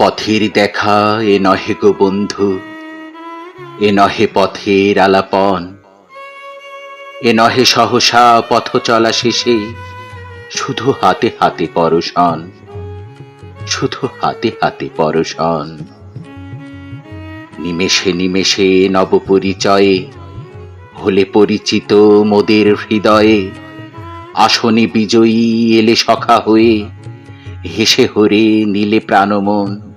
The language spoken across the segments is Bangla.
পথের দেখা, এ নহে গো বন্ধু, এ নহে পথের আলাপন, এ নহে সহসা পথ চলা শেষে, শুধু হাতে হাতে পরশন, শুধু হাতে হাতে পরশন। নিমেষে নিমেষে নবপরিচয়ে হলে পরিচিত মোদের হৃদয়ে, আসনে বিজয়ী এলে সখা হয়ে, হেসে হরে নীলে প্রাণমন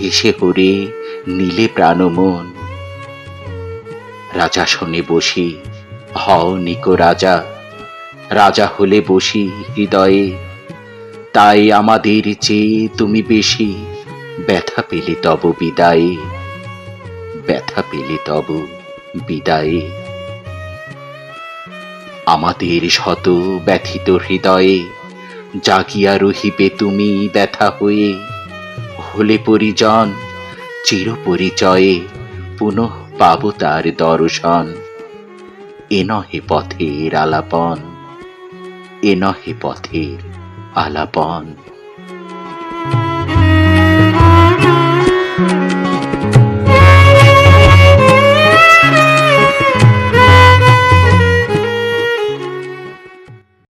হেসে হরে নীলে প্রাণমন। রাজা শোনে বসি, হও নিকো রাজা রাজা হলে বসি হৃদয়ে। তাই আমাদের চেয়ে তুমি বেশি ব্যথা পেলে তব বিদায়ে, ব্যথা পেলে তব বিদায়ে। আমাদের শত ব্যথিত হৃদয়ে জাগিয়া রহিবে তুমি ব্যথা হয়ে। হলে পরিজন চির পরিচয়ে পুনঃ পাব তার দর্শন। এ নহে পথের আলাপন, এ নহে পথের আলাপন।